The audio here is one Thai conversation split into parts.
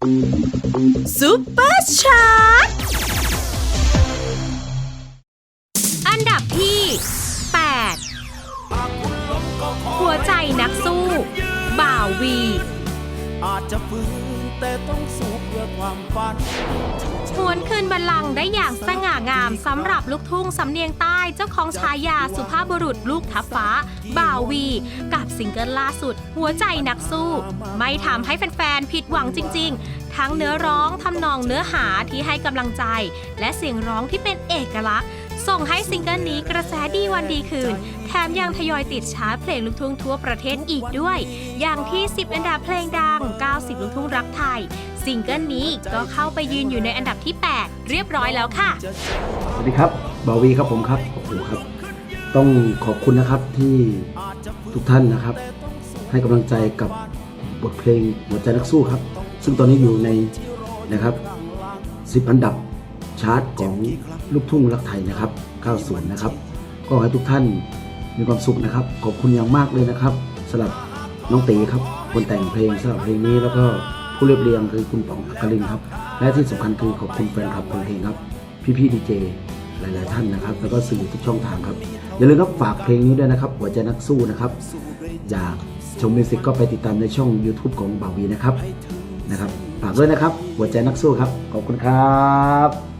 ซุปเปอร์ชาร์ตอันดับที่ 8 หัวใจนักสู้ บ่าววี อาจจะฟื้น แต่ต้องสู้เพื่อความฝันหวนคืนบัลลังก์ได้อย่างสง่างามสำหรับลูกทุ่งสำเนียงใต้เจ้าของฉายาสุภาพบุรุษลูกทับฟ้า บ่าววี กับซิงเกิลล่าสุด หัวใจนักสู้ ไม่ทำให้แฟนๆ ผิดหวังจริง ๆ ทั้งเนื้อร้องทำนองเนื้อหาที่ให้กำลังใจ และเสียงร้องที่เป็นเอกลักษณ์ ส่งให้ซิงเกิลนี้กระแสดีวันดีคืน แถมยังทยอยติดชาร์ตเพลงลูกทุ่งทั่วประเทศอีกด้วย อย่างที่ 10 อันดับเพลงดัง 90 ลูกทุ่งรักไทย ซิงเกิลนี้ก็เข้าไปยืนอยู่ในอันดับที่ 8 เรียบร้อยแล้วค่ะ สวัสดีครับบาวีครับผมครับโอ้โหครับ ต้องขอบคุณนะครับที่ทุกท่านนะครับ ให้กำลังใจกับบทเพลงหัวใจนักสู้ครับ ซึ่งตอนนี้อยู่ในนะครับ 10 อันดับชาร์ตของลูกทุ่งรักไทยนะครับ 90 นะครับ ก็ให้ทุกท่านมีความสุขนะครับ ขอบคุณอย่างมากเลยนะครับสำหรับน้องตีครับคนแต่งเพลงสำหรับเพลงนี้แล้วก็ผู้เรียบเรียงคือคุณป๋องอักลินครับ และที่สำคัญคือขอบคุณแฟนคลับเพลงครับ พี่ๆดีเจหลาย ๆ ท่านนะครับ แล้วก็สื่อทุกช่องทางครับ อย่าลืมครับฝากเพลงนี้ด้วยนะครับหัวใจนักสู้นะครับอยากชมมิวสิกก็ไปติดตามในช่อง YouTube ของบ่าวีนะครับนะครับฝากด้วยนะครับ หัวใจนักสู้ครับ ขอบคุณครับ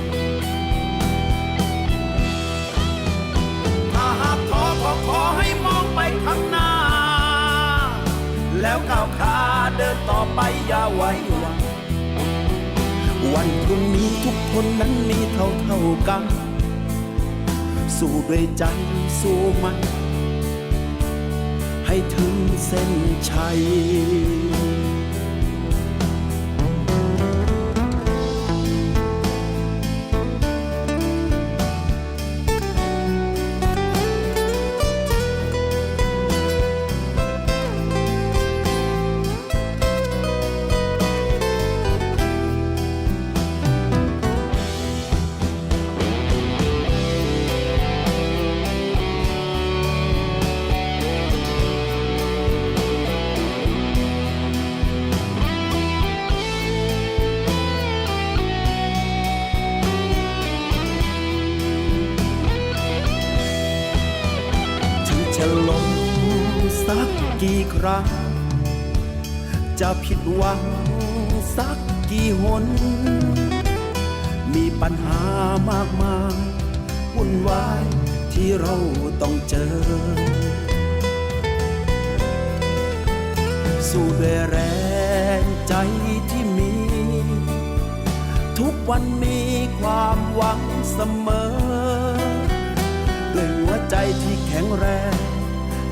แล้วก้าวขาเดินต่อไปอย่าไว้หวังวันพรุ่งนี้ทุกคนนั้นมีเท่าเท่ากัน สู้ด้วยใจสู้มัน ให้ถึงเส้นชัย สักกี่ครั้ง จะผิดหวังสักกี่หน มีปัญหามากมายวุ่นวายที่เราต้องเจอ สู้ด้วยแรงใจที่มี ทุกวันมีความหวังเสมอ ด้วยหัวใจที่แข็งแรง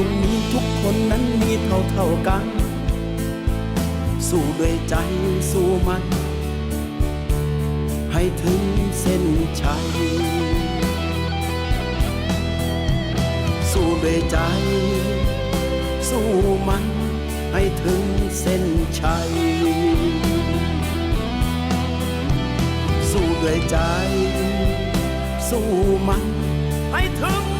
รุ่งนี้ทุกคนนั้นมีเท่าเท่ากัน สู้ด้วยใจสู้มัน ให้ถึงเส้นชัย สู้ด้วยใจ สู้มัน ให้ถึงเส้นชัย สู้ด้วยใจ สู้มัน ให้ถึง